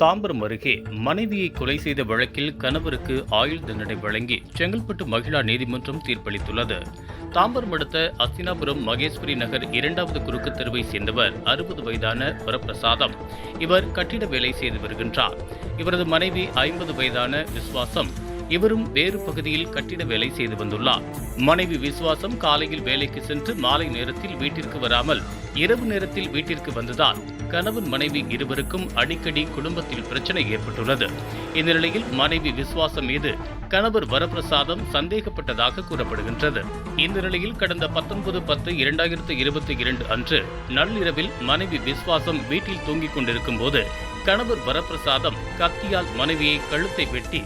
தாம்பரம் அருகே மனைவியை கொலை செய்த வழக்கில் கணவருக்கு ஆயுள் தண்டனை வழங்கி செங்கல்பட்டு மகிழா நீதிமன்றம் தீர்ப்பளித்துள்ளது. தாம்பரம் அடுத்த அஸ்தினாபுரம் மகேஸ்வரி நகர் இரண்டாவது குறுக்கு தெருவை சேர்ந்தவர் அறுபது வயதான வரப்பிரசாதம். இவர் கட்டிட வேலை செய்து வருகின்றார். இவரது மனைவி ஐம்பது வயதான விஸ்வாசம். இவரும் வேறு பகுதியில் கட்டிட வேலை செய்து வந்துள்ளார். மனைவி விசுவாசம் காலையில் வேலைக்கு சென்று மாலை நேரத்தில் வீட்டிற்கு வராமல் இரவு நேரத்தில் வீட்டிற்கு வந்ததால் கணவன் மனைவி இருவருக்கும் அடிக்கடி குடும்பத்தில் பிரச்சனை ஏற்பட்டுள்ளது. இந்நிலையில் மனைவி விசுவாசம் மீது கணவர் வரப்பிரசாதம் சந்தேகப்பட்டதாக கூறப்படுகின்றது. இந்த நிலையில் கடந்த பத்தொன்பது பத்து இரண்டாயிரத்து இருபத்தி இரண்டு அன்று நள்ளிரவில் மனைவி விசுவாசம் வீட்டில் தூங்கிக் கொண்டிருக்கும் போது கணவர் வரப்பிரசாதம் கத்தியால் மனைவியை கழுத்தை வெட்டி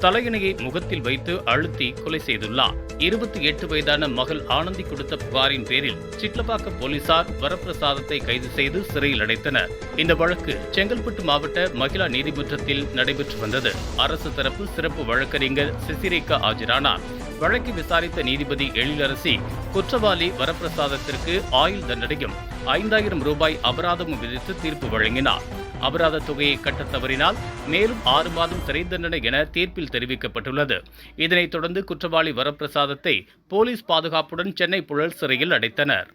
தலையணையை முகத்தில் வைத்து அழுத்தி கொலை செய்துள்ளார். இருபத்தி எட்டு வயதான மகள் ஆனந்தி கொடுத்த புகாரின் பேரில் சிட்லப்பாக்கம் போலீசார் வரப்பிரசாதத்தை கைது செய்து சிறையில் அடைத்தனர். இந்த வழக்கு செங்கல்பட்டு மாவட்ட மகிழா நீதிமன்றத்தில் நடைபெற்று வந்தது. அரசு தரப்பு சிறப்பு வழக்கறிஞர் சிசிரேகா ஆஜரானார். வழக்கை விசாரித்த நீதிபதி எழிலரசி குற்றவாளி வரப்பிரசாதத்திற்கு ஆயுள் தண்டனையும் ஐந்தாயிரம் ரூபாய் அபராதமும் விதித்து தீர்ப்பு வழங்கினார். அபராத தொகையை கட்ட தவறினால் மேலும் ஆறு மாதம் சிறை தண்டனை என தீர்ப்பில் தெரிவிக்கப்பட்டுள்ளது. இதனைத் தொடர்ந்து குற்றவாளி வரப்பிரசாதத்தை போலீஸ் பாதுகாப்புடன் சென்னை புழல் சிறையில் அடைத்தனர்.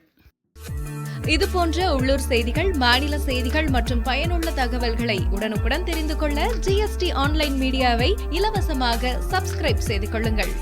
இது போன்ற உள்ளூர் செய்திகள் மாநில செய்திகள் மற்றும் பயனுள்ள தகவல்களை உடனுக்குடன் தெரிந்து கொள்ள ஜிஎஸ்டி ஆன்லைன் மீடியாவை இலவசமாக சப்ஸ்கிரைப் செய்து கொள்ளுங்கள்.